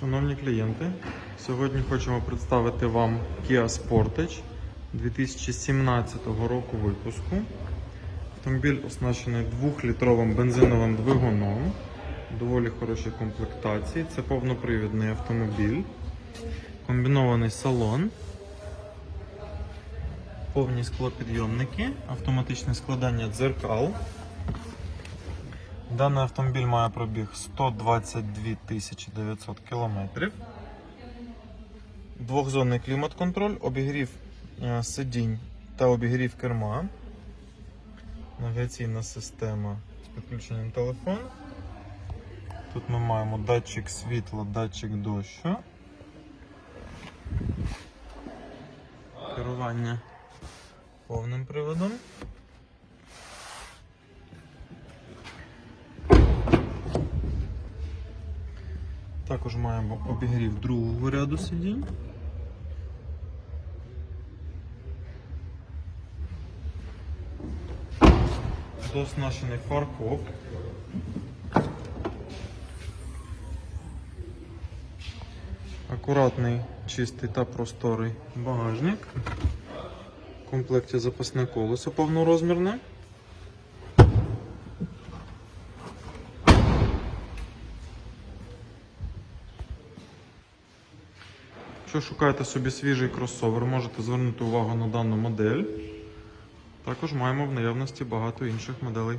Шановні клієнти, сьогодні хочемо представити вам Kia Sportage 2017 року випуску. Автомобіль оснащений 2-літровим бензиновим двигуном, доволі хорошій комплектації. Це повнопривідний автомобіль, комбінований салон, повні склопідйомники, автоматичне складання дзеркал. Даний автомобіль має пробіг 122 900 км. Двохзонний клімат-контроль, обігрів е, сидінь та обігрів керма. Навігаційна система з підключенням телефону. Тут ми маємо датчик світла, датчик дощу. Керування повним приводом. Також маємо обігрів другого ряду сидінь. Доснащений фаркоп. Акуратний, чистий та просторий багажник. В комплекті запасне колесо повнорозмірне. Якщо шукаєте собі свіжий кросовер, можете звернути увагу на дану модель. Також маємо в наявності багато інших моделей.